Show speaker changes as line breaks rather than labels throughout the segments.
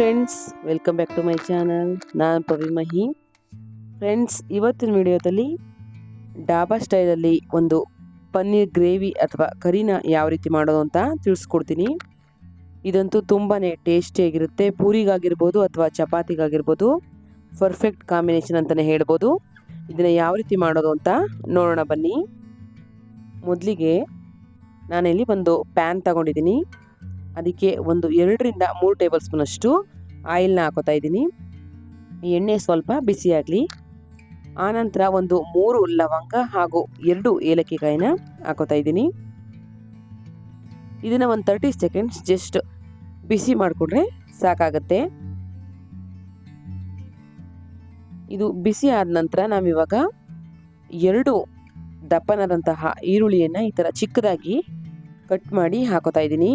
Friends welcome back to my channel ನಾನು ಪವಿ ಮಹಿ. Friends ಇವತ್ತಿನ ವಿಡಿಯೋದಲ್ಲಿ ಡಾಬಾ ಸ್ಟೈಲಲ್ಲಿ ಒಂದು ಪನ್ನೀರ್ ಗ್ರೇವಿ ಅಥವಾ ಕರಿನ ಯಾವ ರೀತಿ ಮಾಡೋದು ಅಂತ ತಿಳಿಸ್ಕೊಡ್ತೀನಿ. ಇದಂತೂ ತುಂಬಾ ಟೇಸ್ಟಿಯಾಗಿರುತ್ತೆ ಪೂರಿಗಾಗಿರ್ಬೋದು ಅಥವಾ ಚಪಾತಿಗಾಗಿರ್ಬೋದು. ಪರ್ಫೆಕ್ಟ್ ಕಾಂಬಿನೇಷನ್ ಅಂತಲೇ ಹೇಳ್ಬೋದು. ಇದನ್ನು ಯಾವ ರೀತಿ ಮಾಡೋದು ಅಂತ ನೋಡೋಣ ಬನ್ನಿ. ಮೊದಲಿಗೆ ನಾನಿಲ್ಲಿ ಒಂದು ಪ್ಯಾನ್ ತಗೊಂಡಿದ್ದೀನಿ. ಅದಕ್ಕೆ ಒಂದು ಎರಡರಿಂದ ಮೂರು ಟೇಬಲ್ ಸ್ಪೂನಷ್ಟು ಆಯಿಲ್ನ ಹಾಕೋತಾ ಇದ್ದೀನಿ. ಎಣ್ಣೆ ಸ್ವಲ್ಪ ಬಿಸಿಯಾಗಲಿ ಆನಂತರ ಒಂದು ಮೂರು ಲವಂಗ ಹಾಗೂ ಎರಡು ಏಲಕ್ಕಿಕಾಯಿನ ಹಾಕೋತಾ ಇದ್ದೀನಿ. ಇದನ್ನು ಒಂದು ತರ್ಟಿ ಸೆಕೆಂಡ್ಸ್ ಜಸ್ಟ್ ಬಿಸಿ ಮಾಡಿಕೊಂಡ್ರೆ ಸಾಕಾಗತ್ತೆ. ಇದು ಬಿಸಿ ಆದ ನಂತರ ನಾವಿವಾಗ ಎರಡು ದಪ್ಪನಾದಂತಹ ಈರುಳ್ಳಿಯನ್ನು ಈ ಥರ ಚಿಕ್ಕದಾಗಿ ಕಟ್ ಮಾಡಿ ಹಾಕೋತಾ ಇದ್ದೀನಿ.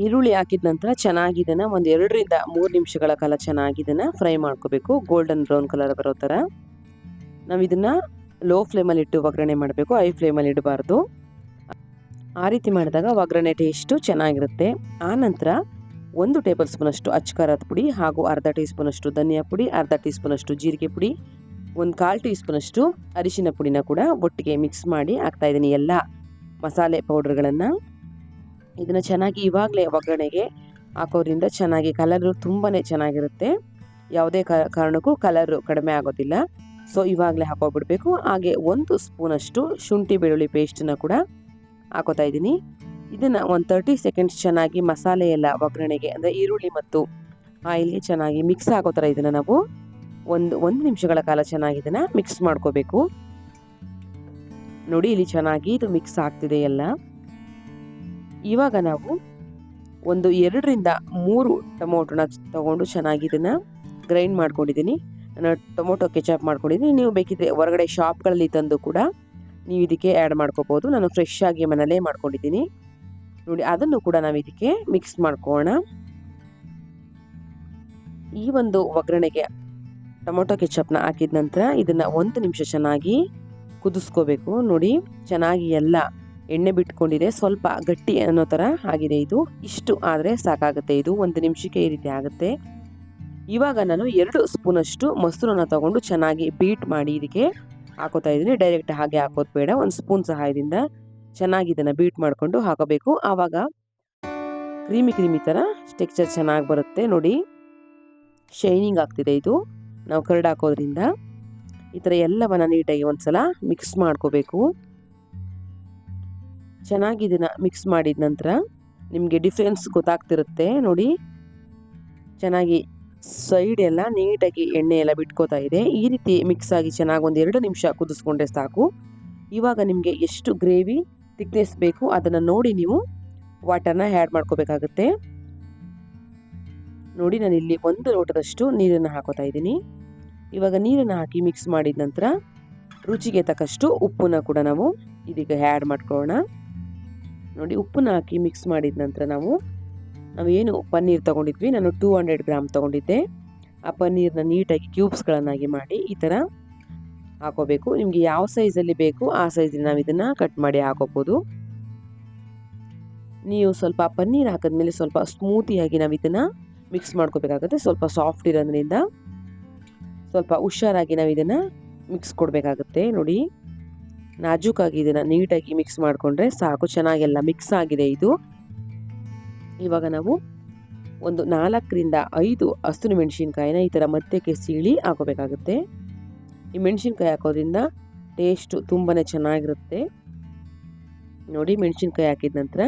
ಈರುಳ್ಳಿ ಹಾಕಿದ ನಂತರ ಚೆನ್ನಾಗಿ ಇದನ್ನು ಒಂದು ಎರಡರಿಂದ ಮೂರು ನಿಮಿಷಗಳ ಕಾಲ ಚೆನ್ನಾಗಿ ಇದನ್ನು ಫ್ರೈ ಮಾಡ್ಕೋಬೇಕು. ಗೋಲ್ಡನ್ ಬ್ರೌನ್ ಕಲರ್ ಬರೋ ಥರ ನಾವು ಇದನ್ನು ಲೋ ಫ್ಲೇಮಲ್ಲಿ ಇಟ್ಟು ಒಗ್ಗರಣೆ ಮಾಡಬೇಕು. ಐ ಫ್ಲೇಮಲ್ಲಿ ಇಡಬಾರ್ದು. ಆ ರೀತಿ ಮಾಡಿದಾಗ ಒಗ್ಗರಣೆ ಟೇಸ್ಟು ಚೆನ್ನಾಗಿರುತ್ತೆ. ಆ ನಂತರ ಒಂದು ಟೇಬಲ್ ಸ್ಪೂನಷ್ಟು ಅಚ್ಚಕಾರದ ಪುಡಿ ಹಾಗೂ ಅರ್ಧ ಟೀ ಸ್ಪೂನಷ್ಟು ಧನಿಯಾ ಪುಡಿ, ಅರ್ಧ ಟೀ ಸ್ಪೂನಷ್ಟು ಜೀರಿಗೆ ಪುಡಿ, ಒಂದು ಕಾಲು ಟೀ ಸ್ಪೂನಷ್ಟು ಅರಿಶಿನ ಪುಡಿನ ಕೂಡ ಒಟ್ಟಿಗೆ ಮಿಕ್ಸ್ ಮಾಡಿ ಹಾಕ್ತಾ ಇದ್ದೀನಿ ಎಲ್ಲ ಮಸಾಲೆ ಪೌಡರ್ಗಳನ್ನು ಇದನ್ನು ಚೆನ್ನಾಗಿ ಇವಾಗಲೇ ಒಗ್ಗರಣೆಗೆ ಹಾಕೋದ್ರಿಂದ ಚೆನ್ನಾಗಿ ಕಲರು ತುಂಬಾ ಚೆನ್ನಾಗಿರುತ್ತೆ. ಯಾವುದೇ ಕಾರಣಕ್ಕೂ ಕಲರು ಕಡಿಮೆ ಆಗೋದಿಲ್ಲ. ಸೊ ಇವಾಗಲೇ ಹಾಕೋಬಿಡ್ಬೇಕು. ಹಾಗೆ ಒಂದು ಸ್ಪೂನಷ್ಟು ಶುಂಠಿ ಬೆಳ್ಳುಳ್ಳಿ ಪೇಸ್ಟನ್ನ ಕೂಡ ಹಾಕೋತಾ ಇದ್ದೀನಿ. ಇದನ್ನು ಒಂದು ತರ್ಟಿ ಸೆಕೆಂಡ್ಸ್ ಚೆನ್ನಾಗಿ ಮಸಾಲೆ ಎಲ್ಲ ಒಗ್ಗರಣೆಗೆ ಅಂದರೆ ಈರುಳ್ಳಿ ಮತ್ತು ಆಯಿಲ್ಗೆ ಚೆನ್ನಾಗಿ ಮಿಕ್ಸ್ ಆಗೋ ಥರ ಇದನ್ನು ನಾವು ಒಂದು ಒಂದು ನಿಮಿಷಗಳ ಕಾಲ ಚೆನ್ನಾಗಿ ಇದನ್ನು ಮಿಕ್ಸ್ ಮಾಡ್ಕೋಬೇಕು. ನೋಡಿ ಇಲ್ಲಿ ಚೆನ್ನಾಗಿ ಇದು ಮಿಕ್ಸ್ ಆಗ್ತಿದೆ ಎಲ್ಲ. ಇವಾಗ ನಾವು ಒಂದು ಎರಡರಿಂದ ಮೂರು ಟೊಮೊಟೊನ ತಗೊಂಡು ಚೆನ್ನಾಗಿ ಇದನ್ನು ಗ್ರೈಂಡ್ ಮಾಡ್ಕೊಂಡಿದ್ದೀನಿ. ನಾನು ಟೊಮೊಟೊ ಕೆಚಪ್ ಮಾಡ್ಕೊಂಡಿದ್ದೀನಿ. ನೀವು ಬೇಕಿದ್ರೆ ಹೊರಗಡೆ ಶಾಪ್ಗಳಲ್ಲಿ ತಂದು ಕೂಡ ನೀವು ಇದಕ್ಕೆ ಆ್ಯಡ್ ಮಾಡ್ಕೋಬೋದು. ನಾನು ಫ್ರೆಶ್ ಆಗಿ ಮನೇಲೇ ಮಾಡ್ಕೊಂಡಿದ್ದೀನಿ. ನೋಡಿ, ಅದನ್ನು ಕೂಡ ನಾವು ಇದಕ್ಕೆ ಮಿಕ್ಸ್ ಮಾಡ್ಕೋಣ. ಈ ಒಂದು ಒಗ್ಗರಣೆಗೆ ಟೊಮೊಟೊ ಕೆಚಪ್ನ ಹಾಕಿದ ನಂತರ ಇದನ್ನು ಒಂದು ನಿಮಿಷ ಚೆನ್ನಾಗಿ ಕುದಿಸ್ಕೋಬೇಕು. ನೋಡಿ, ಚೆನ್ನಾಗಿ ಎಲ್ಲ ಎಣ್ಣೆ ಬಿಟ್ಕೊಂಡಿದೆ. ಸ್ವಲ್ಪ ಗಟ್ಟಿ ಅನ್ನೋ ಥರ ಆಗಿದೆ ಇದು. ಇಷ್ಟು ಆದರೆ ಸಾಕಾಗುತ್ತೆ. ಇದು ಒಂದು ನಿಮಿಷಕ್ಕೆ ಈ ರೀತಿ ಆಗುತ್ತೆ. ಇವಾಗ ನಾನು ಎರಡು ಸ್ಪೂನಷ್ಟು ಮೊಸರನ್ನ ತಗೊಂಡು ಚೆನ್ನಾಗಿ ಬೀಟ್ ಮಾಡಿ ಇದಕ್ಕೆ ಹಾಕೋತಾ ಇದ್ದೀನಿ. ಡೈರೆಕ್ಟ್ ಹಾಗೆ ಹಾಕೋದು ಬೇಡ ಒಂದು ಸ್ಪೂನ್ ಸಹಾಯದಿಂದ ಚೆನ್ನಾಗಿ ಇದನ್ನು ಬೀಟ್ ಮಾಡಿಕೊಂಡು ಹಾಕೋಬೇಕು. ಆವಾಗ ಕ್ರೀಮಿ ಕ್ರೀಮಿ ಥರ ಟೆಕ್ಸ್ಚರ್ ಚೆನ್ನಾಗಿ ಬರುತ್ತೆ. ನೋಡಿ, ಶೈನಿಂಗ್ ಆಗ್ತಿದೆ ಇದು. ನಾವು ಕರ್ಡ್ ಹಾಕೋದ್ರಿಂದ ಈ ಥರ ಎಲ್ಲವನ್ನು ನೀಟಾಗಿ ಒಂದು ಸಲ ಮಿಕ್ಸ್ ಮಾಡ್ಕೋಬೇಕು. ಚೆನ್ನಾಗಿ ಇದನ್ನು ಮಿಕ್ಸ್ ಮಾಡಿದ ನಂತರ ನಿಮಗೆ ಡಿಫ್ರೆನ್ಸ್ ಗೊತ್ತಾಗ್ತಿರುತ್ತೆ. ನೋಡಿ. ಚೆನ್ನಾಗಿ ಸೈಡ್ ಎಲ್ಲ ನೀಟಾಗಿ ಎಣ್ಣೆ ಎಲ್ಲ ಬಿಟ್ಕೋತಾ ಇದೆ. ಈ ರೀತಿ ಮಿಕ್ಸ್ ಆಗಿ ಚೆನ್ನಾಗಿ ಒಂದು ಎರಡು ನಿಮಿಷ ಕುದಿಸ್ಕೊಂಡ್ರೆ ಸಾಕು. ಇವಾಗ ನಿಮಗೆ ಎಷ್ಟು ಗ್ರೇವಿ ತಿಕ್ನೆಸ್ ಬೇಕು ಅದನ್ನು ನೋಡಿ ನೀವು ವಾಟರ್ನ ಆ್ಯಡ್ ಮಾಡ್ಕೋಬೇಕಾಗುತ್ತೆ. ನೋಡಿ ನಾನು ಇಲ್ಲಿ ಒಂದು ಲೋಟದಷ್ಟು ನೀರನ್ನು ಹಾಕೋತಾ ಇದ್ದೀನಿ. ಇವಾಗ ನೀರನ್ನು ಹಾಕಿ ಮಿಕ್ಸ್ ಮಾಡಿದ ನಂತರ ರುಚಿಗೆ ತಕ್ಕಷ್ಟು ಉಪ್ಪನ್ನು ಕೂಡ ನಾವು ಇದೀಗ ಆ್ಯಡ್ ಮಾಡ್ಕೊಳ್ಳೋಣ. ನೋಡಿ ಉಪ್ಪನ್ನ ಹಾಕಿ ಮಿಕ್ಸ್ ಮಾಡಿದ ನಂತರ ನಾವು ನಾವು ಏನು ಪನ್ನೀರ್ ತೊಗೊಂಡಿದ್ವಿ, ನಾನು ಟೂ ಹಂಡ್ರೆಡ್ ಗ್ರಾಮ್ ತೊಗೊಂಡಿದ್ದೆ. ಆ ಪನ್ನೀರ್ನ ನೀಟಾಗಿ ಕ್ಯೂಬ್ಸ್ಗಳನ್ನಾಗಿ ಮಾಡಿ ಈ ಥರ ಹಾಕೋಬೇಕು. ನಿಮಗೆ ಯಾವ ಸೈಜಲ್ಲಿ ಬೇಕು ಆ ಸೈಜಲ್ಲಿ ನಾವು ಇದನ್ನು ಕಟ್ ಮಾಡಿ ಹಾಕೋಬೋದು. ನೀವು ಸ್ವಲ್ಪ ಪನ್ನೀರ್ ಹಾಕಿದ್ಮೇಲೆ ಸ್ವಲ್ಪ ಸ್ಮೂತಿಯಾಗಿ ನಾವು ಇದನ್ನು ಮಿಕ್ಸ್ ಮಾಡ್ಕೋಬೇಕಾಗುತ್ತೆ. ಸ್ವಲ್ಪ ಸಾಫ್ಟ್ ಇರೋದ್ರಿಂದ ಸ್ವಲ್ಪ ಹುಷಾರಾಗಿ ನಾವು ಇದನ್ನು ಮಿಕ್ಸ್ ಕೊಡಬೇಕಾಗುತ್ತೆ. ನೋಡಿ. ನಾಜೂಕಾಗಿ ಇದನ್ನು ನೀಟಾಗಿ ಮಿಕ್ಸ್ ಮಾಡಿಕೊಂಡ್ರೆ ಸಾಕು, ಚೆನ್ನಾಗೆಲ್ಲ ಮಿಕ್ಸ್ ಆಗಿದೆ ಇದು. ಇವಾಗ ನಾವು ಒಂದು ನಾಲ್ಕರಿಂದ ಐದು ಹಸಿರು ಮೆಣಸಿನ್ಕಾಯಿನ ಈ ಥರ ಮಧ್ಯಕ್ಕೆ ಸೀಳಿ ಹಾಕೋಬೇಕಾಗುತ್ತೆ. ಈ ಮೆಣಸಿನ್ಕಾಯಿ ಹಾಕೋದ್ರಿಂದ ಟೇಸ್ಟು ತುಂಬಾ ಚೆನ್ನಾಗಿರುತ್ತೆ. ನೋಡಿ ಮೆಣಸಿನ್ಕಾಯಿ ಹಾಕಿದ ನಂತರ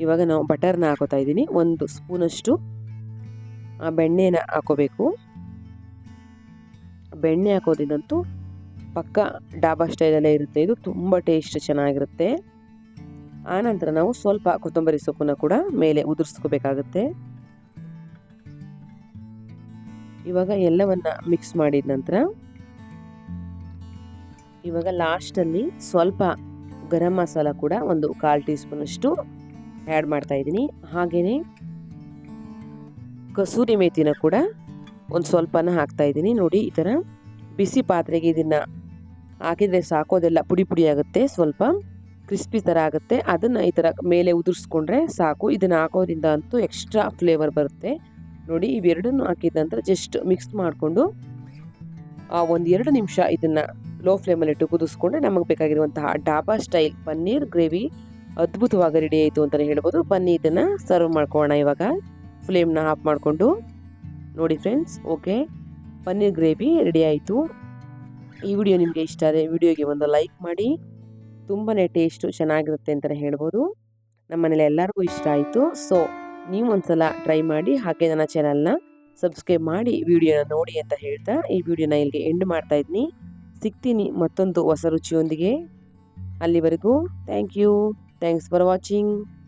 ಇವಾಗ ನಾವು ಬಟರ್ನ ಹಾಕೋತಾ ಇದ್ದೀನಿ. ಒಂದು ಸ್ಪೂನಷ್ಟು ಬೆಣ್ಣೆನ ಹಾಕೋಬೇಕು. ಬೆಣ್ಣೆ ಹಾಕೋದ್ರಿಂದಂತೂ ಪಕ್ಕ ಡಾಬಾ ಸ್ಟೈಲಲ್ಲೇ ಇರುತ್ತೆ. ಇದು ತುಂಬ ಟೇಸ್ಟ್ ಚೆನ್ನಾಗಿರುತ್ತೆ. ಆನಂತರ ನಾವು ಸ್ವಲ್ಪ ಕೊತ್ತಂಬರಿ ಸೊಪ್ಪನ್ನ ಕೂಡ ಮೇಲೆ ಉದುರಿಸ್ಕೋಬೇಕಾಗುತ್ತೆ. ಇವಾಗ ಎಲ್ಲವನ್ನ ಮಿಕ್ಸ್ ಮಾಡಿದ ನಂತರ ಇವಾಗ ಲಾಸ್ಟಲ್ಲಿ ಸ್ವಲ್ಪ ಗರಂ ಮಸಾಲ ಕೂಡ ಒಂದು ಕಾಲು ಟೀ ಸ್ಪೂನಷ್ಟು ಆ್ಯಡ್ ಮಾಡ್ತಾ ಇದ್ದೀನಿ. ಹಾಗೆಯೇ ಕಸೂರಿ ಮೇಥಿನ ಕೂಡ ಒಂದು ಸ್ವಲ್ಪನ ಹಾಕ್ತಾ ಇದ್ದೀನಿ. ನೋಡಿ ಈ ಥರ ಬಿಸಿ ಪಾತ್ರೆಗೆ ಇದನ್ನು ಹಾಕಿದರೆ ಸಾಕೋದೆಲ್ಲ ಪುಡಿ ಪುಡಿ ಆಗುತ್ತೆ, ಸ್ವಲ್ಪ ಕ್ರಿಸ್ಪಿ ಥರ ಆಗುತ್ತೆ. ಅದನ್ನು ಈ ಥರ ಮೇಲೆ ಉದುರಿಸ್ಕೊಂಡ್ರೆ ಸಾಕು. ಇದನ್ನು ಹಾಕೋದ್ರಿಂದ ಅಂತೂ ಎಕ್ಸ್ಟ್ರಾ ಫ್ಲೇವರ್ ಬರುತ್ತೆ. ನೋಡಿ, ಇವೆರಡನ್ನು ಹಾಕಿದ ನಂತರ ಜಸ್ಟ್ ಮಿಕ್ಸ್ ಮಾಡಿಕೊಂಡು ಆ ಒಂದು ಎರಡು ನಿಮಿಷ ಇದನ್ನು ಲೋ ಫ್ಲೇಮಲ್ಲಿಟ್ಟು ಕುದಿಸ್ಕೊಂಡ್ರೆ ನಮಗೆ ಬೇಕಾಗಿರುವಂತಹ ಡಾಬಾ ಸ್ಟೈಲ್ ಪನ್ನೀರ್ ಗ್ರೇವಿ ಅದ್ಭುತವಾಗಿ ರೆಡಿ ಆಯಿತು ಅಂತಲೇ ಹೇಳ್ಬೋದು. ಬನ್ನಿ, ಇದನ್ನು ಸರ್ವ್ ಮಾಡ್ಕೊಳ್ಳೋಣ ಇವಾಗ. ಫ್ಲೇಮ್ನ ಆಫ್ ಮಾಡಿಕೊಂಡು. ನೋಡಿ friends okay paneer gravy ready ಆಯಿತು. ಈ ವಿಡಿಯೋ ನಿಮಗೆ ಇಷ್ಟ ಆದರೆ ವಿಡಿಯೋಗೆ ಒಂದು ಲೈಕ್ ಮಾಡಿ. ತುಂಬಾ ಟೇಸ್ಟು ಚೆನ್ನಾಗಿರುತ್ತೆ ಅಂತಲೇ ಹೇಳ್ಬೋದು. ನಮ್ಮ ಮನೇಲಿ ಎಲ್ಲರಿಗೂ ಇಷ್ಟ ಆಯಿತು. ಸೊ, ನೀವು ಒಂದ್ಸಲ ಟ್ರೈ ಮಾಡಿ. ಹಾಗೆ ನನ್ನ ಚಾನಲ್ನ ಸಬ್ಸ್ಕ್ರೈಬ್ ಮಾಡಿ ವಿಡಿಯೋನ ನೋಡಿ ಅಂತ ಹೇಳ್ತಾ ಈ ವಿಡಿಯೋನ ಇಲ್ಲಿಗೆ ಎಂಡ್ ಮಾಡ್ತಾ ಇದ್ದೀನಿ ಸಿಗ್ತೀನಿ ಮತ್ತೊಂದು ಹೊಸ ರುಚಿಯೊಂದಿಗೆ. ಅಲ್ಲಿವರೆಗೂ thank you. Thanks for watching.